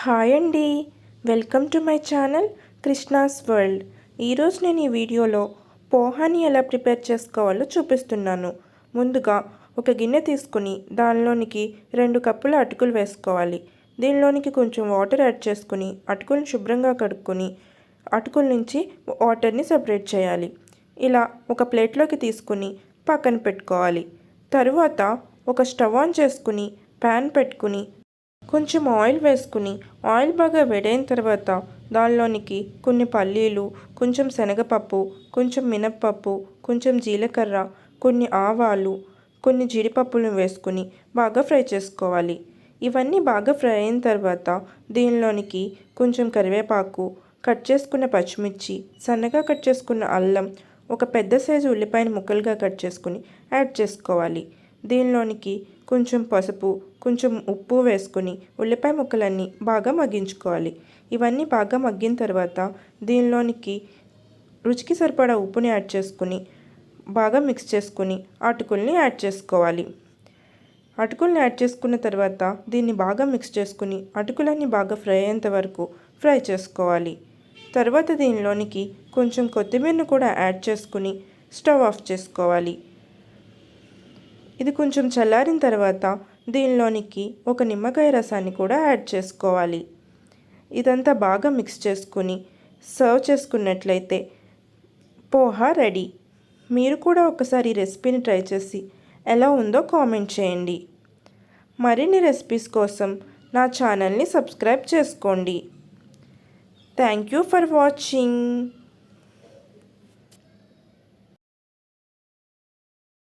Hi అండి. Welcome to my channel Krishna's world. ఈరోజు నేను ఈ వీడియోలో పోహాని ఎలా ప్రిపేర్ చేసుకోవాలో చూపిస్తున్నాను. ముందుగా ఒక గిన్నె తీసుకుని దానిలోనికి రెండు కప్పుల అటుకులు వేసుకోవాలి. దీనిలోనికి కొంచెం వాటర్ యాడ్ చేసుకుని అటుకులను శుభ్రంగా కడుక్కొని అటుకుల నుంచి వాటర్ని సపరేట్ చేయాలి. ఇలా ఒక ప్లేట్లోకి తీసుకుని పక్కన పెట్టుకోవాలి. తరువాత ఒక స్టవ్ ఆన్ చేసుకుని ప్యాన్ పెట్టుకుని కొంచెం ఆయిల్ వేసుకుని ఆయిల్ బాగా వేడైన తర్వాత దానిలోనికి కొన్ని పల్లీలు కొంచెం శనగపప్పు కొంచెం మినప్పప్పు కొంచెం జీలకర్ర కొన్ని ఆవాలు కొన్ని జీడిపప్పులను వేసుకుని బాగా ఫ్రై చేసుకోవాలి. ఇవన్నీ బాగా ఫ్రై అయిన తర్వాత దీనిలోనికి కొంచెం కరివేపాకు కట్ చేసుకున్న పచ్చిమిర్చి సన్నగా కట్ చేసుకున్న అల్లం ఒక పెద్ద సైజు ఉల్లిపాయను ముక్కలుగా కట్ చేసుకుని యాడ్ చేసుకోవాలి. దీనిలోనికి కొంచెం పసుపు కొంచెం ఉప్పు వేసుకుని ఉల్లిపాయ ముక్కలన్నీ బాగా మగ్గించుకోవాలి. ఇవన్నీ బాగా మగ్గిన తర్వాత దీనిలోనికి రుచికి సరిపడా ఉప్పుని యాడ్ చేసుకుని బాగా మిక్స్ చేసుకుని అటుకుల్ని యాడ్ చేసుకోవాలి. అటుకుల్ని యాడ్ చేసుకున్న తర్వాత దీన్ని బాగా మిక్స్ చేసుకుని అటుకులన్నీ బాగా ఫ్రై అయ్యేంత వరకు ఫ్రై చేసుకోవాలి. తర్వాత దీనిలోనికి కొంచెం కొత్తిమీరను కూడా యాడ్ చేసుకుని స్టవ్ ఆఫ్ చేసుకోవాలి. ఇది కొంచెం చల్లారిన తర్వాత దీనిలోనికి ఒక నిమ్మకాయ రసాన్ని కూడా యాడ్ చేసుకోవాలి. ఇదంతా బాగా మిక్స్ చేసుకుని సర్వ్ చేసుకున్నట్లయితే పోహా రెడీ. మీరు కూడా ఒకసారి రెసిపీని ట్రై చేసి ఎలా ఉందో కామెంట్ చేయండి. మరిన్ని రెసిపీస్ కోసం నా ఛానల్ని సబ్స్క్రైబ్ చేసుకోండి. Thank you for watching.